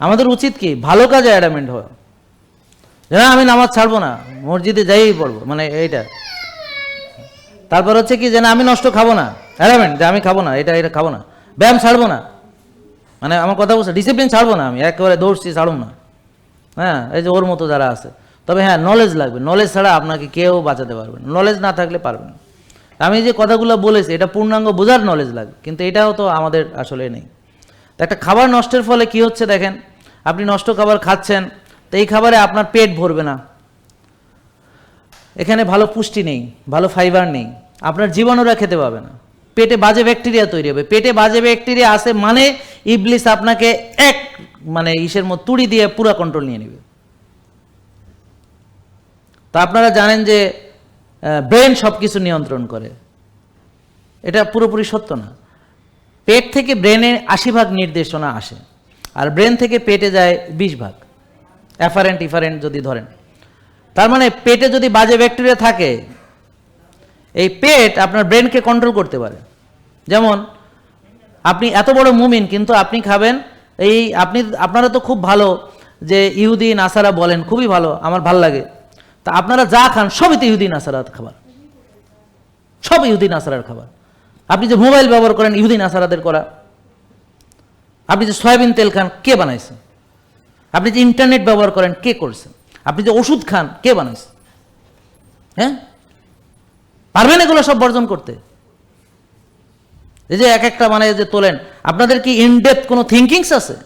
আমাদের উচিত কি? ভালো কাজে অ্যাডামেন্ট হওয়া। যেন আমি নামাজ ছাড়বো না, মসজিদে যাইই পড়ব মানে এইটা। তারপর হচ্ছে কি, যেন আমি নষ্ট খাব না। অ্যাডামেন্ট যে আমি খাব না, এটা এটা খাব না। ব্যায়াম ছাড়বো না। মানে আমার কথা বলছে ডিসিপ্লিন ছাড়বো না আমি, একেবারে দৌড়ছি ছাড়বো না। হ্যাঁ এই যে ওর মতো যারা আছে। তবে হ্যাঁ নলেজ লাগবে। নলেজ ছাড়া আপনাকে কেউ বাঁচাতে পারবে না। নলেজ না থাকলে পারবেন আমি যে কথাগুলো বলেছি, এটা পূর্ণাঙ্গ বোঝার নলেজ লাগবে কিন্তু এটাও তো আমাদের আসলে নেই। একটা খাবার নষ্টের ফলে কি হচ্ছে দেখেন? আপনি নষ্ট খাবার খাচ্ছেন, তো এই খাবারে আপনার পেট ভরবে না। এখানে ভালো পুষ্টি নেই, ভালো ফাইবার নেই। আপনার জীবাণুরা খেতে পাবে না। পেটে বাজে ব্যাকটেরিয়া তৈরি হবে। পেটে বাজে ব্যাকটেরিয়া আসে মানে ইবলিস আপনাকে এক মানে ইসের মতো তুড়ি দিয়ে পুরো কন্ট্রোল নিয়ে নেবে। তা আপনারা জানেন যে ব্রেন সব কিছু নিয়ন্ত্রণ করে। এটা পুরোপুরি সত্য না। পেট থেকে ব্রেনে আশি ভাগ নির্দেশনা আসে, আর ব্রেন থেকে পেটে যায় বিশ ভাগ। অ্যাফারেন্ট, ইফারেন্ট যদি ধরেন। তার মানে পেটে যদি বাজে ব্যাকটেরিয়া থাকে, এই পেট আপনার ব্রেনকে কন্ট্রোল করতে পারে। যেমন, আপনি এত বড় মুমিন, কিন্তু আপনি খাবেন এই, আপনি, আপনারা তো খুব ভালো যে ইহুদি, নাসারা বলেন, খুবই ভালো, আমার ভালো লাগে। তা আপনারা যা খান, সবই তো ইহুদি, নাসারার খাবার। সব ইহুদি, নাসারার খাবার। আপনি যে মোবাইল ব্যবহার করেন ইহুদি নাসারাদের করা। আপনি যে সয়াবিন তেল খান, কে বানাইছে? আপনি যে ইন্টারনেট ব্যবহার করেন, কে করছে? আপনি যে ওষুধ খান, কে বানাইছে? হ্যাঁ? পারবেন এগুলো সব বর্জন করতে? এই যে এক একটা মানে যে তোলেন, আপনাদের কি ইনডেপথ কোনো থিঙ্কিংস আছে?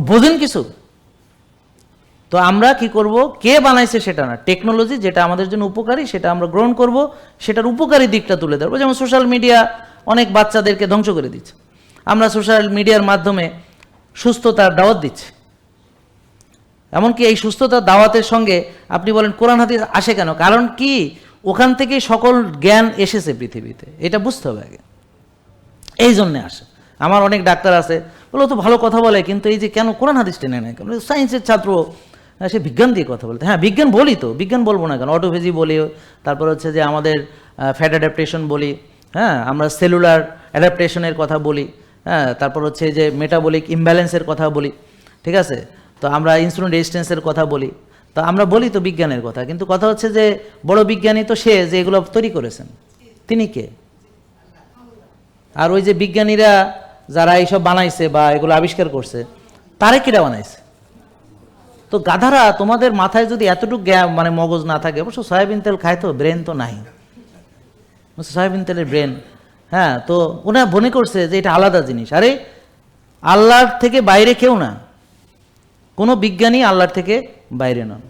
বোঝেন কিছু? তো আমরা কি করব? কে বানাইছে সেটা না? টেকনোলজি যেটা আমাদের জন্য উপকারী, সেটা আমরা গ্রহণ করব। সেটার উপকারী দিকটা তুলে ধরবো। যেমন সোশ্যাল মিডিয়া অনেক বাচ্চাদেরকে ধ্বংস করে দিচ্ছে। আমরা সোশ্যাল মিডিয়ার মাধ্যমে সুস্থতার দাওয়াত দিচ্ছি। এমনকি এই সুস্থতার দাওয়াতের সঙ্গে আপনি বলেন, কোরআন হাদিস আসে কেন? কারণ কি? ওখান থেকে সকল জ্ঞান এসেছে পৃথিবীতে। এটা বুঝতে হবে আগে। এই জন্যে আসে। আমার অনেক ডাক্তার আছে। বলো তো ভালো কথা বলে, কিন্তু এই যে কেন কোরআন হাদিস টেনে নেয় কেন সায়েন্সের ছাত্র সে বিজ্ঞান দিয়ে কথা বলতে। হ্যাঁ বিজ্ঞান বলি তো, বিজ্ঞান বলব না কেন? অটোফেজি বলি, তারপর হচ্ছে যে আমাদের ফ্যাট অ্যাডাপ্টেশন বলি হ্যাঁ আমরা সেলুলার অ্যাডাপ্টেশনের কথা বলি হ্যাঁ তারপর হচ্ছে যে মেটাবলিক ইমব্যালেন্সের কথা বলি, ঠিক আছে? তো আমরা ইনসুলিন রেজিস্ট্যান্সের কথা বলি, তো আমরা বলি তো বিজ্ঞানের কথা, কিন্তু কথা হচ্ছে যে বড় বিজ্ঞানী তো সে, যে এগুলো তৈরি করেছেন। তিনি কে? আর ওই যে বিজ্ঞানীরা যারা এইসব বানাইছে বা এগুলো আবিষ্কার করছে, তারে কিরা বানাইছে? তো গাধারা, তোমাদের মাথায় যদি এতটুকু মানে মগজ না থাকে, অবশ্য সয়াবিন তেল খায় তো ব্রেন তো নাই। সয়াবিন তেলের ব্রেন। হ্যাঁ তো ওনার মনে করছে যে এটা আলাদা জিনিস। আরে, আল্লাহর থেকে বাইরে কেউ না। কোনো বিজ্ঞানী আল্লাহর থেকে বাইরে নন।